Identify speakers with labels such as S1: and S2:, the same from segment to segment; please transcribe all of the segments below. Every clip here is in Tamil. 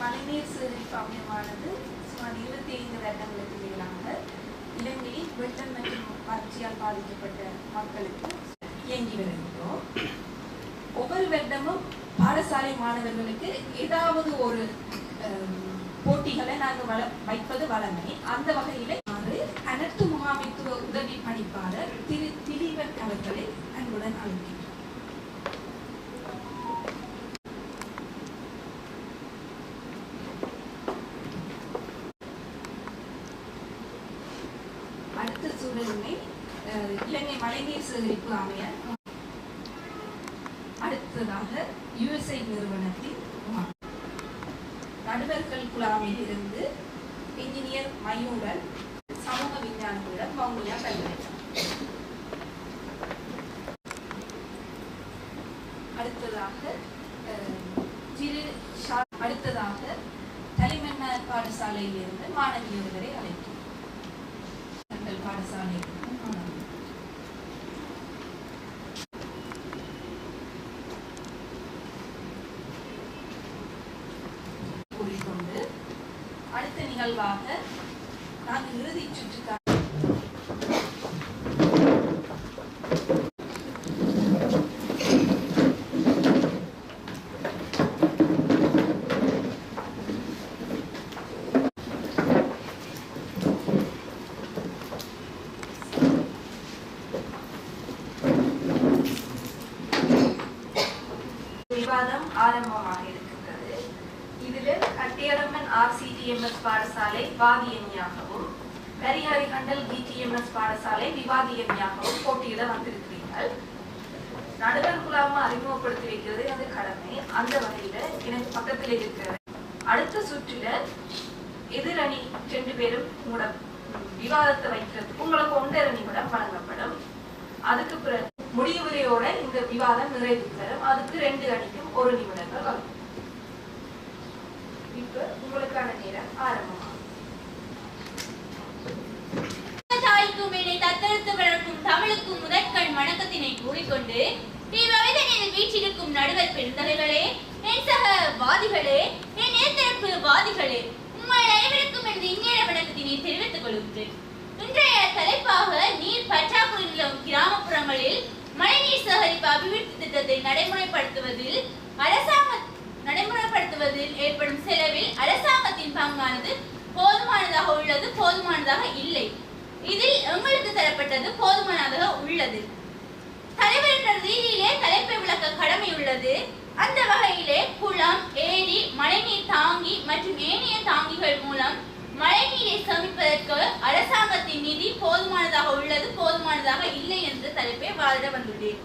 S1: மழைநீர் சேகரிப்பு அமையமானது சுமார் இருபத்தி ஐந்து வருடங்களுக்கு மேலாக இலங்கையில் வெள்ளம் மற்றும் வறட்சியால் பாதிக்கப்பட்ட மக்களுக்கு இயங்கி வருகின்றோம். ஒவ்வொரு வருடமும் பாடசாலை மாணவர்களுக்கு ஏதாவது ஒரு அஹ், போட்டிகளை நாங்கள் வள வைப்பது வளமை அந்த வகையில் அனைத்து முகாமைத்துவ உதவி பணிப்பாளர் திரு திலீபன் அவர்களை அன்புடன் அழைக்கின்றோம் அடுத்த சூழலினை அஹ், இலங்கை மழைநீர் சேகரிப்பு அமையர் அடுத்ததாக யுஎஸ்ஐ நிறுவனத்தின் நடுவர்கள் குழாமில் இருந்து இன்ஜினியர் மயூரன் சமூக விஞ்ஞானிகளிடம் மௌனியா கல்வி அடுத்ததாக நிகழ்வாக நாங்கள் இறுதிச் சுற்றுக்காக விவாதம் ஆரம்பமாக இருக்கின்றது இதில் ஆர்சிடிஎம்எஸ் பாடசாலை வாதியணியாகவும் கரிஹரி டிடிஎம்எஸ் பாடசாலை விவாதியணியாகவும் போட்டியிட வந்திருக்கிறீர்கள். நடுவர் குழாம அறிமுகப்படுத்தி வைக்கிறது அது கடமை. அந்த வகையில எனக்கு பக்கத்தில் இருக்கிறது. அடுத்த சுற்றுல எதிரணி ரெண்டு பேரும் உங்களோட விவாதத்தை வைக்கிறதுக்கு உங்களுக்கு ஒன்றரை நிமிடம் வழங்கப்படும். அதுக்கு பிறகு முடிவுரையோட இந்த விவாதம் நிறைவு பெறும். அதுக்கு ரெண்டு அணிக்கும் ஒரு நிமிடங்கள் வரும். இப்ப உங்களுக்கான நேரம் ஆரம்பமாகும்.
S2: தாய்க்கும் என்னை தத்தெடுத்து வளர்க்கும் தமிழுக்கும் முதற்கண் வணக்கத்தினை கூறிக்கொண்டு இவ்வவிதனில் வீற்றிருக்கும் நடுவர் என் சக வாதிகளே என் நேர்த்தரப்பு வாதிகளே உங்கள் அனைவருக்கும் எனது இந்நேர வணக்கத்தினை தெரிவித்துக் இன்றைய தலைப்பாக நீர் பற்றாக்குறை நிலவும் கிராமப்புறங்களில் மழைநீர் சேகரிப்பு அபிவிருத்தி திட்டத்தை நடைமுறைப்படுத்துவதில் அரசாங்க நடைமுறைப்படுத்துவதில் ஏற்படும் செலவில் அரசாங்கத்தின் பங்கானது போதுமானதாக உள்ளது போதுமானதாக இல்லை. இதில் எங்களுக்கு தரப்பட்டது போதுமானதாக உள்ளது. தலைவர் என்ற ரீதியிலே தலைப்பை விளக்க கடமை உள்ளது. அந்த வகையிலே குளம் ஏரி மழைநீர் தாங்கி மற்றும் ஏனைய தாங்கிகள் மூலம் மழைநீரை சேமிப்பதற்கு அரசாங்கத்தின் நிதி போதுமானதாக உள்ளது போதுமானதாக இல்லை என்ற தலைப்பை வாதிட வந்துள்ளேன்.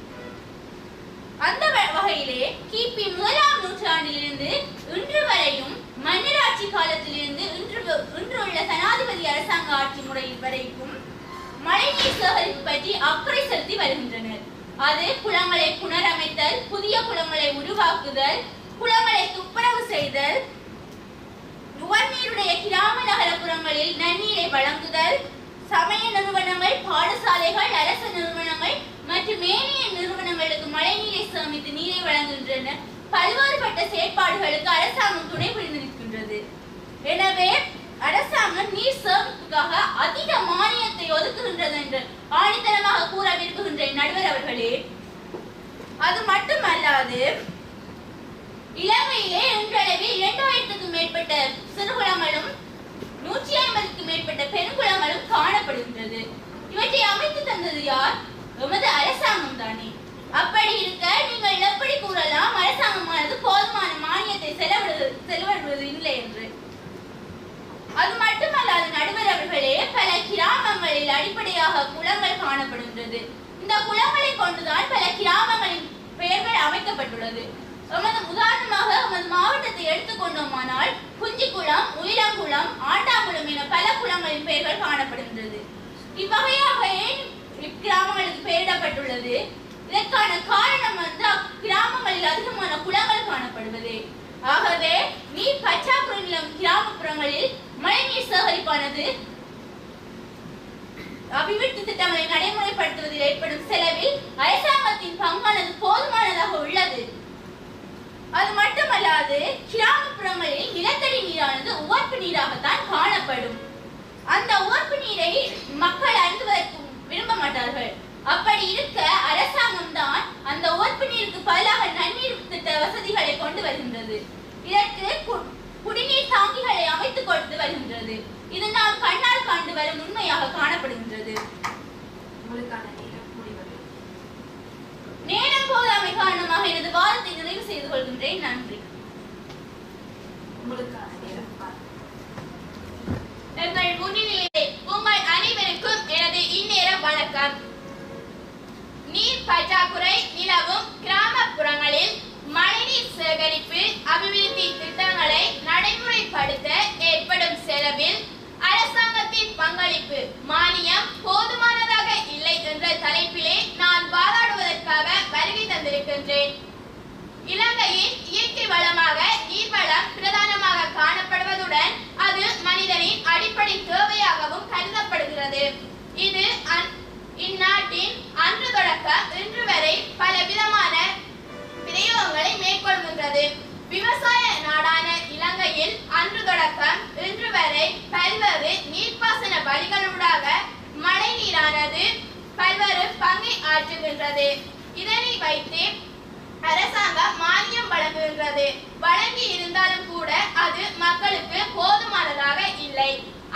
S2: அந்த வகையிலே கிபி முதலாம் நூற்றாண்டிலிருந்து இன்று வரையும் மன்னராட்சி காலத்திலிருந்து இன்று இன்று உள்ள சனாதிபதி அரசாங்க ஆட்சி முறை வரைக்கும் மழைநீர் சேகரிப்பு பற்றி அக்கறை செலுத்தி வருகின்றனர். அது குளங்களை புனரமைத்தல் புதிய குளங்களை உருவாக்குதல் குளங்களை துப்புரவு செய்தல் நுகர்நீருடைய கிராம நகரப்புறங்களில் நன்னீரை வழங்குதல் சமய நிறுவனங்கள் பாடசாலைகள் அரசு நிறுவனங்கள் மற்றும் ஏனைய நிறுவனங்களுக்கு மழைநீரை சேமித்து நீரை வழங்குகின்றன. பல்வேறுபட்ட செயற்பாடுகளுக்கு அரசாங்கம் துணை புரிந்திருக்கின்றது. எனவே அரசாங்கம் நீர் சேமிப்புக்காக அதிக மானியத்தை ஒதுக்குகின்றது என்று ஆணித்தனமாக கூற விரும்புகின்றேன் நடுவர் அவர்களே. அது மட்டுமல்லாது இலங்கையிலே இன்றளவில் இரண்டாயிரத்துக்கும் மேற்பட்ட சிறுகுளங்களும் நூற்றி ஐம்பதுக்கும் மேற்பட்ட பெருங்குளங்களும் காணப்படுகின்றது. இவற்றை அமைத்து தந்தது யார்? உமது அரசாங்கம் தானே? அப்படி இருக்க நீங்கள் எப்படி கூறலாம்? அரசாங்கமானது போதுமான மானியத்தை செலவிடுவது செலவிடுவது இல்லை என்று. அது மட்டுமல்லாது நடுவர் அவர்களே பல கிராமங்களில் அடிப்படையாக குளங்கள் காணப்படுகின்றது. இந்த குளங்களை கொண்டுதான் பல கிராமங்களின் பெயர்கள் அமைக்கப்பட்டுள்ளது. உமது உதாரணமாக உமது மாவட்டத்தை எடுத்துக்கொண்டோமானால் குஞ்சிக்குளம் உயிரங்குளம் ஆண்டாங்குளம் என பல குளங்களின் பெயர்கள் காணப்படுகின்றது. இவ்வகையாக ஏன் இக்கிராமங்களுக்கு பெயரிடப்பட்டுள்ளது. இதற்கான காரணம் வந்து கிராமங்களில் அதிகமான குளங்கள் காணப்படுவது. ஆகவே நீர் பற்றாக்குறை நிலம் கிராமப்புறங்களில் மழைநீர் சேகரிப்பானது அபிவிருத்தி திட்டங்களை நடைமுறைப்படுத்துவதில் ஏற்படும் செலவில் அரசாங்கத்தின் பங்கானது போதுமானதாக உள்ளது. அது மட்டுமல்லாது கிராமப்புறங்களில் நிலத்தடி நீரானது உவர்ப்பு நீராகத்தான் காணப்படும். அந்த உவர்ப்பு நீரை மக்கள் அருந்துவதற்கு மாட்டார்கள். அப்படி இருக்க அரசாங்கம் தான் அந்த உவர்ப்பு நீருக்கு பதிலாக நன்னீர் திட்ட வசதிகளை கொண்டு வருகின்றது. இதற்கு குடிநீர் தாங்கிகளை அமைத்துக் கொடுத்து வருகின்றது. இது நாம் கண்ணால் கண்டு வரும் உண்மையாக காணப்படுகின்றது.
S1: நேரம்
S2: போதாமை காரணமாக எனது வாதத்தை நிறைவு செய்து கொள்கின்றேன். நன்றி.
S1: உங்களுக்கான நேரம்.
S2: எங்கள் முன்னிலையிலே உங்கள் அனைவருக்கும் எனது இந்நேர வணக்கம். நீர் பற்றாக்குறை நிலவும் கிராமப்புறங்களில் மழைநீர் சேகரிப்பு அபிவிருத்தி திட்டங்களை நடைமுறைப்படுத்த ஏற்படும் செலவில் அரசாங்கத்தின் பங்களிப்பு மானியம் போதுமானதாக இல்லை என்ற தலைப்பிலே நான் வாதாடுவதற்காக வருகை தந்திருக்கின்றேன். இலங்கையின் இயற்கை வளமாக நீர்வளம் பிரதானமாக காணப்படுவதுடன் அது மனிதனின் அடிப்படை தேவையாகவும் கருதப்படுகிறது. இது அந்- இந்நாட்டின் அன்று தொடக்க இன்று வரை பல விதமான பிரயோகங்களை மேற்கொள்கின்றது. விவசாய நாடான இலங்கையில் அன்று தொடக்கம் இன்று வரை பல்வேறு நீர்ப்பாசன வழிகளூடாக மழை நீரானது பல்வேறு பங்கை ஆற்றுகின்றது. இதனை வைத்து அரசாங்கம் மானியம் வழங்குகின்றது. வழங்கி இருந்தாலும் கூட அது மக்களுக்கு போதுமானதாக இல்லை.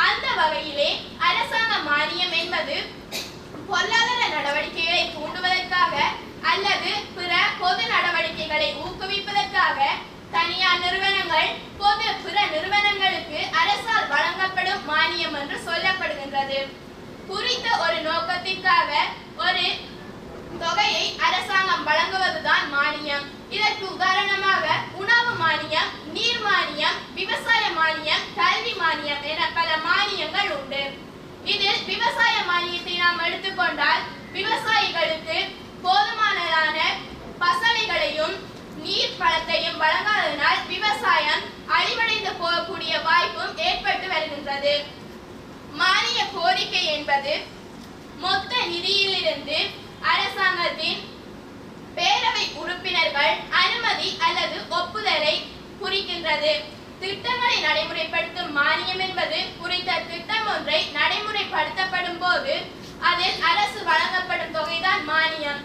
S2: அந்த வகையிலே அரசாங்க மானியம் என்பது பொருளாதார நடவடிக்கைகளை தூண்டுவதற்காக அல்லது பிற பொது நடவடிக்கைகளை ஊக்குவிப்பதற்காக தனியார் நிறுவனங்கள் பொது பிற நிறுவனங்களுக்கு அரசால் வழங்கப்படும் மானியம் என்று சொல்லப்படுகின்றது. குறித்த ஒரு நோக்கத்திற்காக ஒரு தொகையை அரசாங்கம் வழங்குவதுதான் மானியம். இதற்கு உதாரணமாக உணவு மானியம் நீர் மானியம் விவசாய மானியம் கல்வி மானியம் என பல மானியங்கள் உண்டு. இதில் விவசாய மானியத்தை நாம் எடுத்துக்கொண்டால் விவசாயிகளுக்கு போதுமானதான பசலைகளையும் நீர் பழத்தையும் வழங்காததனால் விவசாயம் அழிவடைந்து போகக்கூடிய வாய்ப்பும் ஏற்பட்டு வருகின்றது. மானிய கோரிக்கை என்பது மொத்த நிதியிலிருந்து அரசாங்கத்தின் பேரவை உறுப்பினர்கள் அனுமதி அல்லது ஒப்புதலை குறிக்கின்றது. திட்டங்களை நடைமுறைப்படுத்தும் மானியம் என்பது குறித்த திட்டம் ஒன்றை நடைமுறைப்படுத்தப்படும் போது அதில் அரசு வழங்கப்படும் தொகைதான் மானியம்.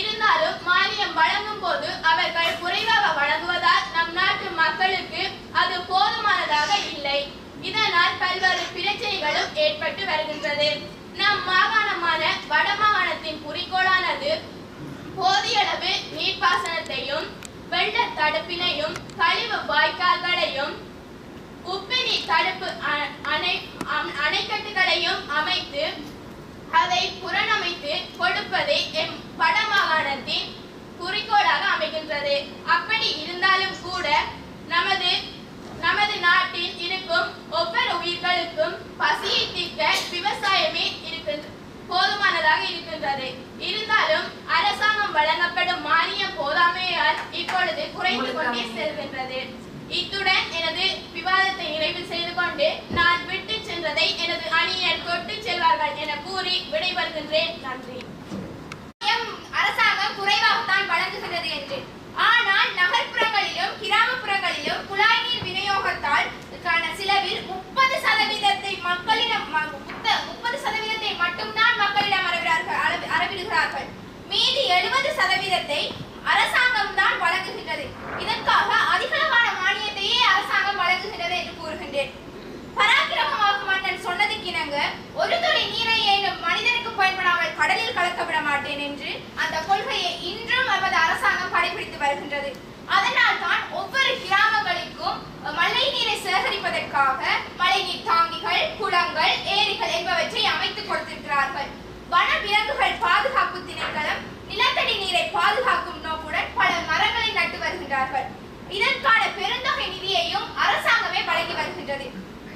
S2: இருந்தாலும் மானியம் வழங்கும் போது அவர்கள் குறைவாக வழங்குவதால் நம் நாட்டு மக்களுக்கு அது போதுமானதாக இல்லை. இதனால் பல்வேறு பிரச்சனைகளும் ஏற்பட்டு வருகின்றது. நம் மாகாணமான வடமாகாணத்தின் குறிக்கோளானது போதிய அளவு நீர்ப்பாசனத்தையும் வெள்ள தடுப்பினையும் கழிவு வாய்க்கால்களையும் உப்பு தடுப்பு அணை அணைக்கட்டுகளையும் அமைத்து அதை புறணமைத்து கொடுப்பதே எம் வடமாகாணத்தின் குறிக்கோளாக அமைகின்றது. அப்படி இருந்தாலும் கூட நமது நமது நாட்டில் இருக்கும் ஒவ்வொரு உயிர்களுக்கும் பசியை தீர்க்க விவசாயமே இருக்கின்றது போதுமானதாக இருக்கின்றது. இருந்தாலும் அரசாங்கம் வழங்கப்படும் மானியம் போதாமையால் இப்பொழுது குறைந்து கொண்டே செல்கின்றது. இத்துடன் எனது விவாதத்தை நிறைவு செய்து கொண்டு நான் விட்டு சென்றதை எனது அணியர் தொட்டு செல்வார்கள் என கூறி விடைபெறுகின்றேன். நன்றி.
S3: அரசாங்கம் குறைவாகத்தான் வழங்குகிறது என்று. ஆனால் நகர்ப்புறங்களிலும் கிராமப்புறங்களிலும் குழாய் நீர் விநியோகத்தால் செலவில் முப்பது சதவீதத்தை மக்களிடம் முப்பது சதவீதத்தை மட்டும்தான் மக்களிடம் அளவிடார்கள் அளவி- அளவிடுகிறார்கள் மீதி எழுபது சதவீதத்தை அரசாங்கம் தான் வழங்குகின்றது. இதற்காக அதிகளவான மானியத்தையே அரசாங்கம் வழங்குகின்றது என்று கூறுகின்றேன். பராக்கிரமமாக மன்னன் சொன்னதுக்கிணங்க ஒரு துளி நீரை ஏனும் மனிதனுக்கு பயன்படாமல் கடலில் கலக்க விட மாட்டேன் என்று அந்த கொள்கையை இன்றும் நமது அரசாங்கம் கடைபிடித்து வருகின்றது. அதனால் தான் ஒவ்வொரு இருக்கும் மழை நீரை சேகரிப்பதற்காக மழைநீர் தாங்கிகள் குளங்கள் ஏரிகள் என்பவற்றை அமைத்துக் கொடுத்திருக்கிறார்கள். வன விலங்குகள் பாதுகாப்பு திணைக்களம் நிலத்தடி நீரை பாதுகாக்கும் நோக்குடன் பல மரங்களை நட்டு வருகின்றார்கள். இதற்கான பெருந்தொகை நிதியையும் அரசாங்கமே வழங்கி வருகின்றது.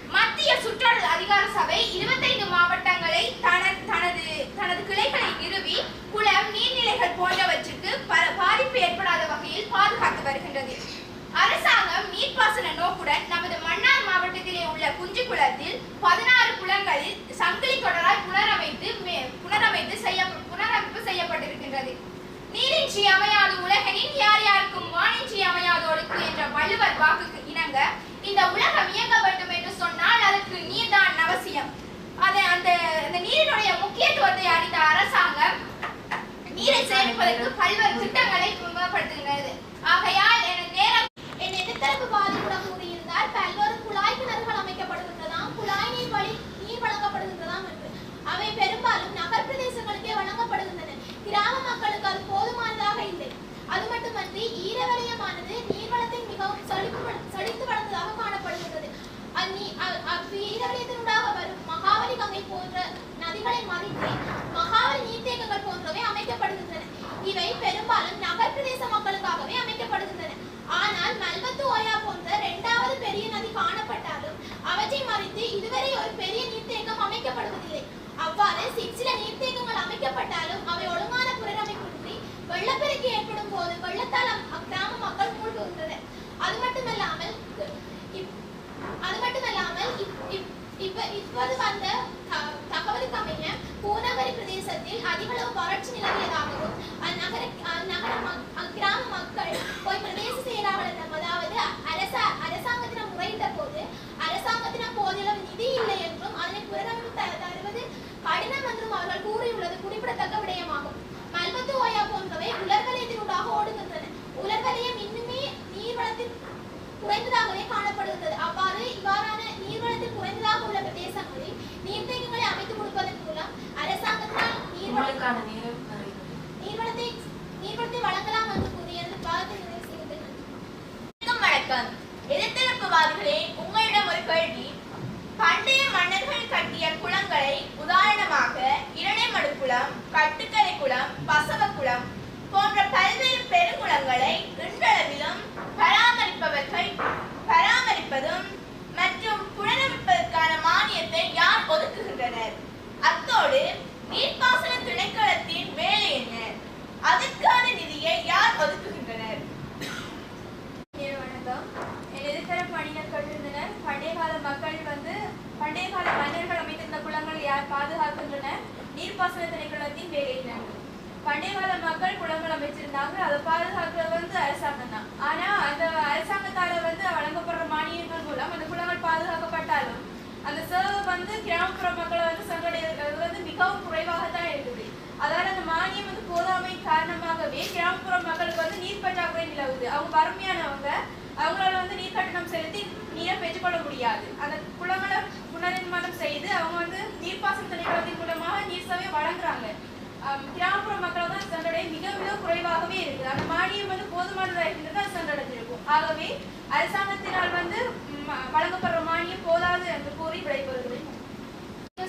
S3: மத்திய சுற்றுலா அதிகார சபை இருபத்தைந்து மாவட்டங்களை தன- தனது தனது கிளைகளை நிறுவி குளம் நீர்நிலைகள் போன்றவற்றுக்கு பாதிப்பு ஏற்படாத வகையில் பாதுகாத்து வருகின்றது. அரசாங்கம் நீர் பாசன நோக்குடன் நமது மன்னார் மாவட்டத்திலே உள்ள குஞ்சு குளத்தில் பதினாறு குளங்களில் சங்கிலி தொடரால் புனரமைத்து புனரமைத்து செய்ய புனரமைப்பு செய்யப்பட்டிருக்கின்றது. நீரின்றி அமையாத உலகனின் யார் யாருக்கும் வானின்றி அமையாதோருக்கு என்ற வள்ளுவர் வாக்குக்கு இணங்க
S4: இந்த உலகம் இயங்க வேண்டும் என்று சொன்னால் அதற்கு நீர்தான் அவசியம். அதை அந்த அந்த நீரினுடைய முக்கியத்துவத்தை அறிந்த அரசாங்கம் நீரை சேமிப்பதற்கு பல்வேறு திட்டம் ஆனால் மல்வத்து ஓயா போன்ற இரண்டாவது பெரிய நதி காணப்பட்டாலும் அவற்றை மறித்து இதுவரை ஒரு பெரிய நீர்த்தேக்கம் அமைக்கப்படுவதில்லை. அவ்வாறு சிற்சில நீர்த்தேக்கங்கள் அமைக்கப்பட்டாலும் அவை ஒழுங்கான புனரமைப்பின்றி வெள்ளப்பெருக்கு ஏற்படும் போது வெள்ளத்தால் அக்கிராம மக்கள் மூழ்குகின்றனர். அது மட்டுமல்லாமல் இப்- அது மட்டுமல்லாமல் இப்- இப்- இப்ப இப்போது வந்த த- தகவலுக்கு பூநகரி பிரதேசத்தில் அதிகளவு வறட்சி நிலவியதாகவும் அந்நகர அந்நகர மக்- மக்கள் போய் பிரதேச செயலாளரிடம் அதாவது அரச அரசாங்கத்திடம் முறையிட்ட போது அரசாங்கத்திடம் போதிலும் நிதி இல்லை என்றும் அதனை புனரமைப்பு தருவது கடினம் என்றும் அவர்கள் கூறியுள்ளது. குறிப்பிடத்தக்க விடயமாகும். மல்பத்து ஓயா போன்றவை உலர்வலயத்தினூடாக ஓடுகின்றன. உலர்வலயம் இன்னுமே நீர்வளத்தில் குறைந்ததாகவே காணப்படுகிறது. அவ்வாறு இவ்வாறான நீர்வளத்தில் குறைந்ததாக உள்ள பிரதேசங்களில் நீர்த்தேக்கங்களை அமைத்துக் கொடுப்பதன் மூலம் அரசாங்கத்தினால் நீர்வள
S1: உங்களுக்கான நேரம் நிறைவு.
S4: நீர்வளத்தை நீர்வளத்தை வழங்கலாம் என்று கூறிய எனது பாதத்தை நிறைவு செய்கின்றேன்
S2: வணக்கம். வணக்கம் எதிர்த்தரப்புவாதிகளே உங்களிடம் ஒரு கேள்வி. பண்டைய மன்னர்கள் கட்டிய குளங்களை உதாரணமாக இரணைமடு குளம் கட்டுக்கரை குளம் பசவ குளம் போன்ற பல்வேறு பெருங்குளங்களை இன்றளவிலும் பராமரிப்பவர்கள் பராமரிப்பதும் மற்றும் புனரமைப்பதற்கான மானியத்தை யார் ஒதுக்குகின்றனர்? அத்தோடு நீர்ப்பாசன திணைக்களத்தின் வேலை என்ன? அதற்கான நிதியை யார் ஒதுக்குகின்றனர்?
S3: வணக்கம். என் எதிர்த்தரப்பு அணியினர் கேட்டிருந்தனர் பண்டைய கால மக்கள் வந்து பண்டைய கால மன்னர்கள் அமைத்திருந்த குளங்களை யார் பாதுகாக்கின்றனர்? நீர்ப்பாசன திணைக்களத்தின் வேலை என்ன? பண்டைய கால மக்கள் குளங்கள் அமைச்சிருந்தாங்க. அதை பாதுகாக்கிறது வந்து அரசாங்கம் தான். ஆனா அந்த அரசாங்கத்தால வந்து வழங்கப்படுற மானியங்கள் மூலம் அந்த குளங்கள் பாதுகாக்கப்பட்டாலும் அந்த சேவை வந்து கிராமப்புற மக்களை வந்து சென்றடைகிறது வந்து மிகவும் குறைவாகத்தான் இருக்குது. அதால அந்த மானியம் வந்து போதாமை காரணமாகவே கிராமப்புற மக்களுக்கு வந்து நீர் பற்றாக்குறை நிலவுது. அவங்க வறுமையானவங்க அவங்களால வந்து நீர் கட்டணம் செலுத்தி நீரை பெற்றுக்கொள்ள முடியாது. அந்த குளங்களை புனர்நிர்மாணம் செய்து அவங்க வந்து நீர்ப்பாசன திணைக்களத்தின் மூலமாக நீர் சேவை வழங்குறாங்க. கிராமப்புற மக்கள் தான் சென்றடைய மிக மிக குறைவாகவே இருக்குது. அந்த மானியம் வந்து போதுமானதாக இருந்தது அது இருக்கும் ஆகவே அரசாங்கத்தினால் வந்து வழங்கப்படுற மானியம் போதாது என்று கூறி விடைபெறுகிறேன்.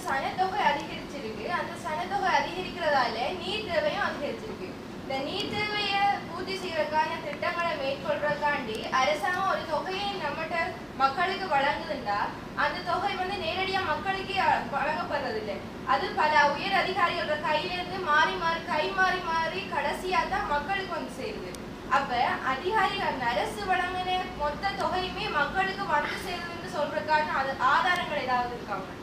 S5: சனத்தொகை அதிகரிச்சிருக்கு. அந்த சனத்தொகை அதிகரிக்கிறதால நீர் தேவையும் அதிகரிச்சிருக்கு. இந்த நீர் தேவையை பூர்த்தி செய்யறதுக்கான திட்டங்களை மேற்கொள்றதுக்காண்டி அரசாங்கம் ஒரு தொகையை நம்மகிட்ட மக்களுக்கு வழங்குதுண்டா அந்த தொகை வந்து நேரடியா மக்களுக்கே வழங்கப்படுறதில்லை. அது பல உயர் அதிகாரிகளோட கையில இருந்து மாறி மாறி கை மாறி மாறி கடைசியா தான் மக்களுக்கு வந்து சேருது. அப்ப அதிகாரிகள் அரசு வழங்கின மொத்த தொகையுமே மக்களுக்கு வந்து சேருதுன்னு சொல்றதுக்கான அது ஆதாரங்கள் ஏதாவது இருக்காங்க